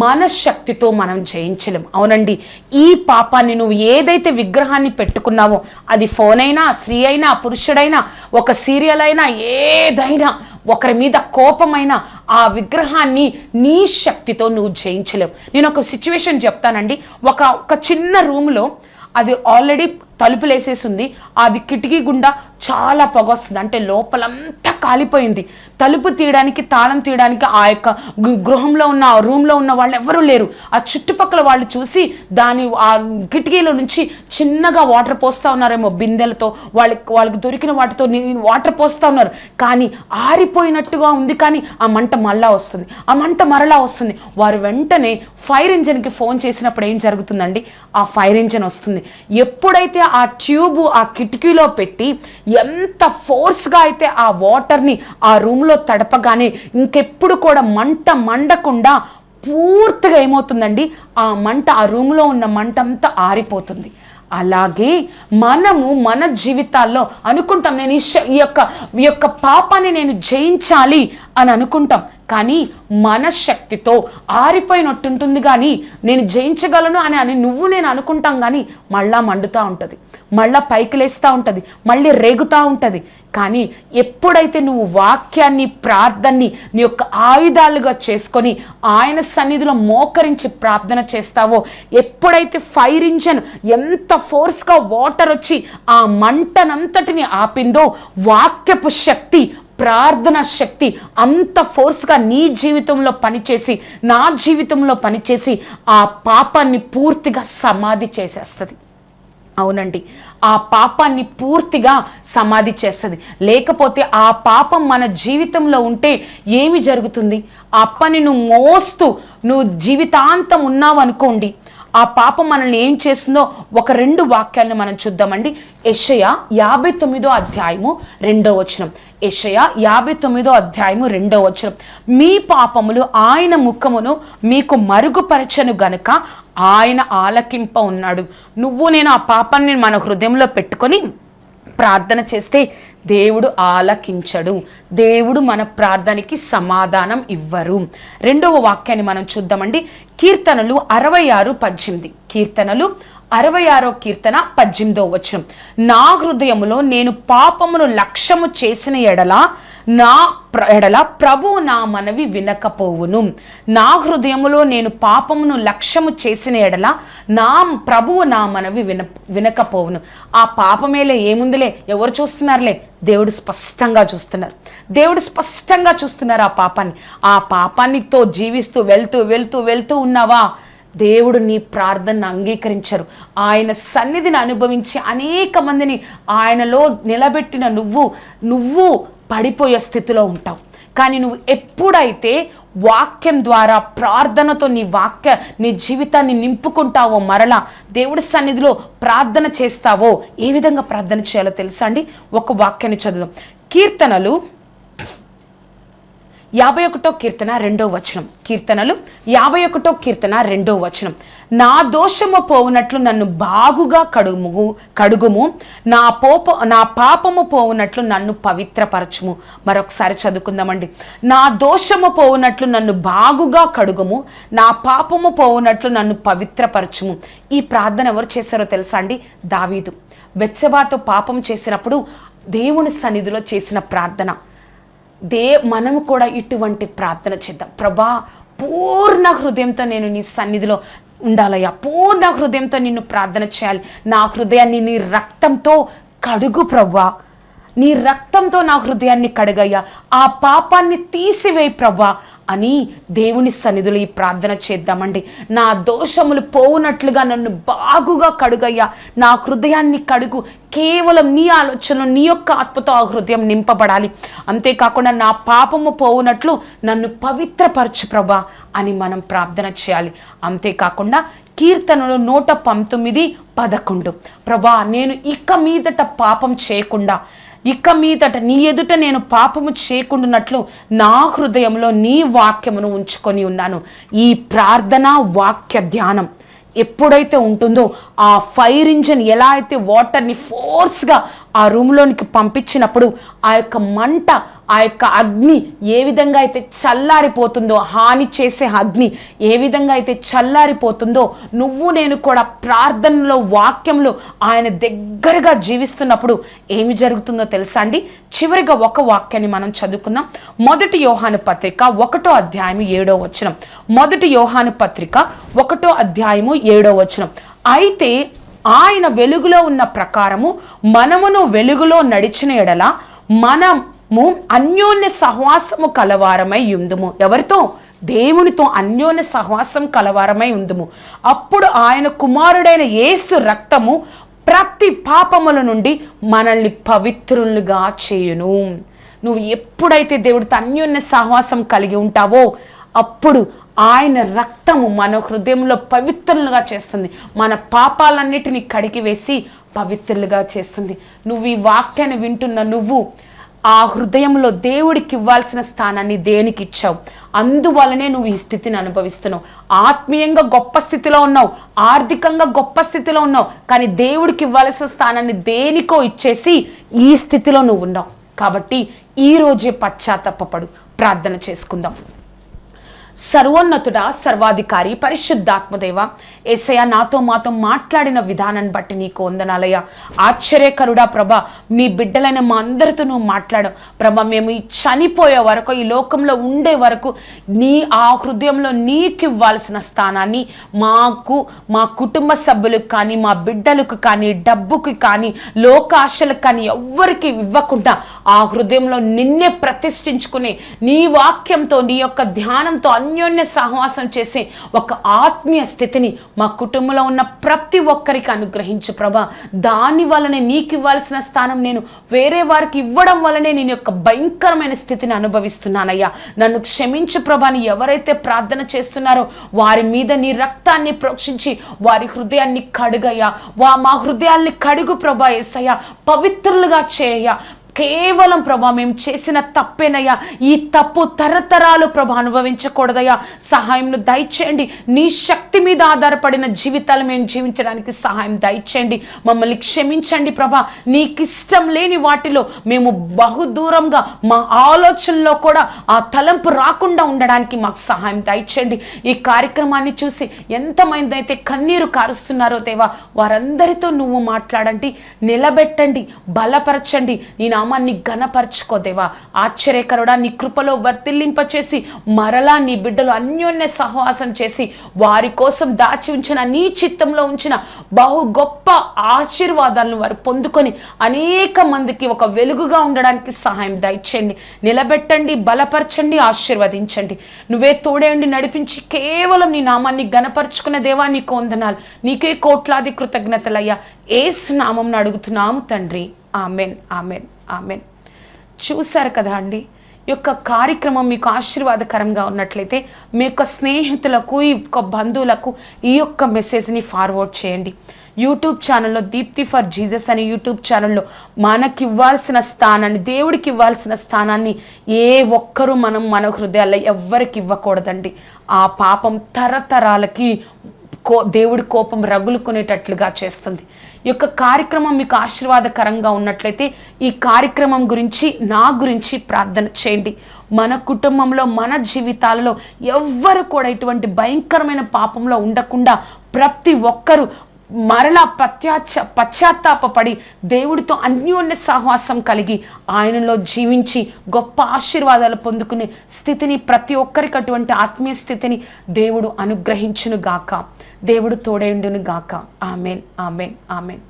మనశ్శక్తితో మనం జయించలేం. అవునండి ఈ పాపాన్ని నువ్వు ఏదైతే విగ్రహాన్ని పెట్టుకున్నావో అది ఫోన్ అయినా స్త్రీ అయినా పురుషుడైనా ఒక సీరియల్ అయినా ఏదైనా ఒకరి మీద కోపమైన ఆ విగ్రహాన్ని నీ శక్తితో నువ్వు జయించలేవు. నేను ఒక సిచ్యువేషన్ చెప్తానండి. ఒక ఒక చిన్న రూమ్లో అది ఆల్రెడీ తలుపులు వేసేసి ఉంది అది కిటికీ గుండా చాలా పొగ వస్తుంది. అంటే లోపలంతా కాలిపోయింది. తలుపు తీయడానికి తాళం తీయడానికి ఆ యొక్క గృహంలో ఉన్న ఆ రూమ్లో ఉన్న వాళ్ళు ఎవరూ లేరు. ఆ చుట్టుపక్కల వాళ్ళు చూసి దాని ఆ కిటికీలో నుంచి చిన్నగా వాటర్ పోస్తూ ఉన్నారేమో బిందెలతో. వాళ్ళకి వాళ్ళకి దొరికిన వాటితో వాటర్ పోస్తూ ఉన్నారు. కానీ ఆరిపోయినట్టుగా ఉంది. కానీ ఆ మంట మళ్ళా వస్తుంది. ఆ మంట మరలా వస్తుంది. వారు వెంటనే ఫైర్ ఇంజన్కి ఫోన్ చేసినప్పుడు ఏం జరుగుతుందండి? ఆ ఫైర్ ఇంజన్ వస్తుంది. ఎప్పుడైతే ఆ ట్యూబ్ ఆ కిటికీలో పెట్టి ఎంత ఫోర్స్గా అయితే ఆ వాటర్ని ఆ రూమ్లో తడపగానే ఇంకెప్పుడు కూడా మంట మండకుండా పూర్తిగా ఏమవుతుందండి? ఆ మంట ఆ రూమ్లో ఉన్న మంట అంతా ఆరిపోతుంది. అలాగే మనము మన జీవితాల్లో అనుకుంటాం నేను ఈ శ- ఈ యొక్క ఈ యొక్క పాపాన్ని నేను జయించాలి అని అనుకుంటాం. కానీ మన శక్తితో ఆరిపోయినట్టుంటుంది కానీ నేను జయించగలను అని అని నువ్వు నేను అనుకుంటాం కానీ మళ్ళా మండుతూ ఉంటుంది. మళ్ళీ పైకి లేస్తూ ఉంటుంది మళ్ళీ రేగుతూ ఉంటుంది. కానీ ఎప్పుడైతే నువ్వు వాక్యాన్ని ప్రార్థనని నీ యొక్క ఆయుధాలుగా చేసుకొని ఆయన సన్నిధిలో మోకరించి ప్రార్థన చేస్తావో ఎప్పుడైతే ఫైర్ ఇంజన్ ఎంత ఫోర్స్గా వాటర్ వచ్చి ఆ మంటనంతటిని ఆపిందో వాక్యపు శక్తి ప్రార్థన శక్తి అంత ఫోర్స్గా నీ జీవితంలో పనిచేసి నా జీవితంలో పనిచేసి ఆ పాపాన్ని పూర్తిగా సమాధి చేసేస్తుంది. అవునండి. ఆ పాపాన్ని పూర్తిగా సమాధి చేస్తుంది. లేకపోతే ఆ పాపం మన జీవితంలో ఉంటే ఏమి జరుగుతుంది? ఆ పని నువ్వు మోస్తూ నువ్వు జీవితాంతం ఉన్నావు అనుకోండి ఆ పాపం మనల్ని ఏం చేస్తుందో ఒక రెండు వాక్యాలను మనం చూద్దామండి. యషయ యాభై తొమ్మిదో అధ్యాయము రెండో వచనం. యెషయా యాభై తొమ్మిదో అధ్యాయము రెండో వచనం. మీ పాపములు ఆయన ముఖమును మీకు మరుగుపరచను గనుక ఆయన ఆలకింప ఉన్నాడు. నువ్వు నేను ఆ పాపాన్ని మన హృదయంలో పెట్టుకొని ప్రార్థన చేస్తే దేవుడు ఆలకించడు. దేవుడు మన ప్రార్థనకి సమాధానం ఇవ్వరు. రెండవ వాక్యాన్ని మనం చూద్దామండి. కీర్తనలు అరవై ఆరు పద్దెనిమిది. కీర్తనలు అరవై ఆరో కీర్తన పద్దెనిమిదో వచనం. నా హృదయములో నేను పాపమును లక్ష్యము చేసిన ఎడల నా ఎడల ప్రభు నా మనవి వినకపోవును. నా హృదయములో నేను పాపమును లక్ష్యము చేసిన ఎడల నా ప్రభువు నా మనవి విన వినకపోవును. ఆ పాపమేలే ఏముందిలే? ఎవరు చూస్తున్నారులే? దేవుడు స్పష్టంగా చూస్తున్నారు. దేవుడు స్పష్టంగా చూస్తున్నారు ఆ పాపాన్ని. ఆ పాపాన్నితో జీవిస్తూ వెళ్తూ వెళ్తూ వెళ్తూ ఉన్నావా? దేవుడు నీ ప్రార్థనను అంగీకరించరు. ఆయన సన్నిధిని అనుభవించి అనేక మందిని ఆయనలో నిలబెట్టిన నువ్వు నువ్వు పడిపోయే స్థితిలో ఉంటావు. కానీ నువ్వు ఎప్పుడైతే వాక్యం ద్వారా ప్రార్థనతో నీ వాక్య నీ జీవితాన్ని నింపుకుంటావో మరలా దేవుడి సన్నిధిలో ప్రార్థన చేస్తావో ఏ విధంగా ప్రార్థన చేయాలో తెలుసా అండి? ఒక వాక్యాన్ని చదువు కీర్తనలు యాభై ఒకటో కీర్తన రెండో వచనం. కీర్తనలు యాభై ఒకటో కీర్తన రెండో వచనం. నా దోషము పోవునట్లు నన్ను బాగుగా కడుగుము కడుగుము. నా పోప నా పాపము పోవునట్లు నన్ను పవిత్రపరచుము. మరొకసారి చదువుకుందామండి. నా దోషము పోవునట్లు నన్ను బాగుగా కడుగుము నా పాపము పోవునట్లు నన్ను పవిత్రపరచుము. ఈ ప్రార్థన ఎవరు చేశారో తెలుసా అండి? దావీదు. బెచ్చబాతో పాపం చేసినప్పుడు దేవుని సన్నిధిలో చేసిన ప్రార్థన. దే మనము కూడా ఇటువంటి ప్రార్థన చేద్దాం. ప్రభా పూర్ణ హృదయంతో నేను నీ సన్నిధిలో ఉండాలయ్యా. పూర్ణ హృదయంతో నిన్ను ప్రార్థన చేయాలి. నా హృదయాన్ని నీ రక్తంతో కడుగు ప్రభా. నీ రక్తంతో నా హృదయాన్ని కడగయ్యా. ఆ పాపాన్ని తీసివేయి ప్రభా. అని దేవుని సన్నిధిలో ఈ ప్రార్థన చేద్దామండి. నా దోషములు పోవునట్లుగా నన్ను బాగుగా కడుగయ్యా. నా హృదయాన్ని కడుగు. కేవలం నీ ఆలోచనలు నీ యొక్క ఆత్మతో ఆ హృదయం నింపబడాలి. అంతేకాకుండా నా పాపము పోవునట్లు నన్ను పవిత్రపరచు ప్రభా అని మనం ప్రార్థన చేయాలి. అంతేకాకుండా కీర్తనలు నూట పంతొమ్మిది పదకొండు. ప్రభా నేను ఇక మీదట పాపం చేయకుండా ఇక మీదట నీ ఎదుట నేను పాపము చేయకుండానట్లు నా హృదయంలో నీ వాక్యమును ఉంచుకొని ఉన్నాను. ఈ ప్రార్థన వాక్య ధ్యానం ఎప్పుడైతే ఉంటుందో ఆ ఫైర్ ఇంజన్ ఎలా అయితే వాటర్ని ఫోర్స్గా ఆ రూమ్లోనికి పంపించినప్పుడు ఆ యొక్క మంట ఆ యొక్క అగ్ని ఏ విధంగా అయితే చల్లారిపోతుందో హాని చేసే అగ్ని ఏ విధంగా అయితే చల్లారిపోతుందో నువ్వు నేను కూడా ప్రార్థనలో వాక్యంలో ఆయన దగ్గరగా జీవిస్తున్నప్పుడు ఏమి జరుగుతుందో తెలుసా అండి? చివరిగా ఒక వాక్యాన్ని మనం చదువుకుందాం. మొదటి యోహాను పత్రిక ఒకటో అధ్యాయము ఏడో వచనం. మొదటి యోహాను పత్రిక ఒకటో అధ్యాయము ఏడో వచనం. అయితే ఆయన వెలుగులో ఉన్న ప్రకారము మనమును వెలుగులో నడిచిన ఎడల మనము అన్యోన్య సహవాసము కలవారమై ఉందుము. ఎవరితో? దేవునితో అన్యోన్య సహవాసం కలవారమై ఉందుము. అప్పుడు ఆయన కుమారుడైన యేసు రక్తము ప్రతి పాపముల నుండి మనల్ని పవిత్రులుగా చేయును. నువ్వు ఎప్పుడైతే దేవుడితో అన్యోన్య సహవాసం కలిగి ఉంటావో అప్పుడు ఆయన రక్తము మన హృదయంలో పవిత్రులుగా చేస్తుంది. మన పాపాలన్నిటినీ కడిగి వేసి పవిత్రులుగా చేస్తుంది. నువ్వు ఈ వాక్యాన్ని వింటున్న నువ్వు ఆ హృదయంలో దేవుడికి ఇవ్వాల్సిన స్థానాన్ని దేనికి ఇచ్చావు? అందువలనే నువ్వు ఈ స్థితిని అనుభవిస్తున్నావు. ఆత్మీయంగా గొప్ప స్థితిలో ఉన్నావు. ఆర్థికంగా గొప్ప స్థితిలో ఉన్నావు. కానీ దేవుడికి ఇవ్వాల్సిన స్థానాన్ని దేనికో ఇచ్చేసి ఈ స్థితిలో నువ్వు ఉన్నావు. కాబట్టి ఈ రోజే పశ్చాత్తపడు ప్రార్థన చేసుకుందాం. సర్వోన్నతుడా సర్వాధికారి పరిశుద్ధాత్మదేవ ఏసయ నాతో మాతో మాట్లాడిన విధానాన్ని బట్టి నీకు వందనాలయ్య. ఆశ్చర్యకరుడా ప్రభ మీ బిడ్డలైన మా అందరితో నువ్వు మాట్లాడు. ప్రభ మేము ఈ చనిపోయే వరకు ఈ లోకంలో ఉండే వరకు నీ ఆ హృదయంలో నీకు ఇవ్వాల్సిన స్థానాన్ని మాకు మా కుటుంబ సభ్యులకు కానీ మా బిడ్డలకు కానీ డబ్బుకి కానీ లోకాశలకు కానీ ఎవ్వరికి ఇవ్వకుండా ఆ హృదయంలో నిన్నే ప్రతిష్ఠించుకుని నీ వాక్యంతో నీ యొక్క ధ్యానంతో అన్యోన్య సహవాసం చేసే ఒక ఆత్మీయ స్థితిని మా కుటుంబంలో ఉన్న ప్రతి ఒక్కరికి అనుగ్రహించు ప్రభా. దాని వలనే నీకు ఇవ్వాల్సిన స్థానం నేను వేరే వారికి ఇవ్వడం వలనే నేను యొక్క భయంకరమైన స్థితిని అనుభవిస్తున్నానయ్యా. నన్ను క్షమించు ప్రభాని ఎవరైతే ప్రార్థన చేస్తున్నారో వారి మీద నీ రక్తాన్ని ప్రోక్షించి వారి హృదయాన్ని కడుగయ్యా. వా మా హృదయాల్ని కడుగు ప్రభా ఏసయ్యా పవిత్రులుగా చేయ కేవలం ప్రభా మేము చేసిన తప్పేనయ్యా. ఈ తప్పు తరతరాలు ప్రభా అనుభవించకూడదయ్యా. సహాయంను దయచేయండి. నీ శక్తి మీద ఆధారపడిన జీవితాలు మేము జీవించడానికి సహాయం దయచేయండి. మమ్మల్ని క్షమించండి ప్రభా. నీకు ఇష్టం లేని వాటిలో మేము బహుదూరంగా మా ఆలోచనలో కూడా ఆ తలంపు రాకుండా ఉండడానికి మాకు సహాయం దయచేయండి. ఈ కార్యక్రమాన్ని చూసి ఎంతమంది అయితే కన్నీరు కారుస్తున్నారో దేవా వారందరితో నువ్వు మాట్లాడండి నిలబెట్టండి బలపరచండి. నేను నామాన్ని ఘనపరచుకోదేవా ఆశ్చర్యకరుడా నీ కృపలో వర్తిల్లింపచేసి మరలా నీ బిడ్డలు అన్యోన్య సహవాసం చేసి వారి కోసం దాచి ఉంచిన నీ చిత్తంలో ఉంచిన బహు గొప్ప ఆశీర్వాదాలను వారు పొందుకొని అనేక మందికి ఒక వెలుగుగా ఉండడానికి సహాయం దయచేయండి. నిలబెట్టండి బలపరచండి ఆశీర్వదించండి. నువ్వే తోడేయండి నడిపించి కేవలం నీ నామాన్ని గనపరుచుకున్న దేవా నీకు వందనాలు. నీకే కోట్లాది కృతజ్ఞతలయ్యా. ఏసు నామం అడుగుతున్నాము తండ్రి. Amen amen amen. చూశారు కదా అండి ఈ యొక్క కార్యక్రమం మీకు ఆశీర్వాదకరంగా ఉన్నట్లయితే మీ యొక్క స్నేహితులకు ఈ యొక్క బంధువులకు ఈ యొక్క మెసేజ్ని ఫార్వర్డ్ చేయండి. యూట్యూబ్ ఛానల్లో దీప్తి ఫర్ జీసస్ అనే యూట్యూబ్ ఛానల్లో మనకి ఇవ్వాల్సిన స్థానాన్ని దేవుడికి ఇవ్వాల్సిన స్థానాన్ని ఏ ఒక్కరూ మనం మన హృదయాల్లో ఎవ్వరికి ఇవ్వకూడదండి. ఆ పాపం తరతరాలకి కో దేవుడి కోపం రగులుకునేటట్లుగా చేస్తుంది. ఈ యొక్క కార్యక్రమం మీకు ఆశీర్వాదకరంగా ఉన్నట్లయితే ఈ కార్యక్రమం గురించి నా గురించి ప్రార్థన చేయండి. మన కుటుంబంలో మన జీవితాలలో ఎవ్వరు కూడా ఇటువంటి భయంకరమైన పాపంలో ఉండకుండా ప్రతి ఒక్కరూ మరలా పశ్చాచ్చ పశ్చాత్తాపడి దేవుడితో అన్యోన్య సహవాసం కలిగి ఆయనలో జీవించి గొప్ప ఆశీర్వాదాలు పొందుకునే స్థితిని ప్రతి ఒక్కరికి అటువంటి ఆత్మీయ స్థితిని దేవుడు అనుగ్రహించును గాక దేవుడు తోడేండును గాక ఆమెన్ ఆమెన్ ఆమెన్.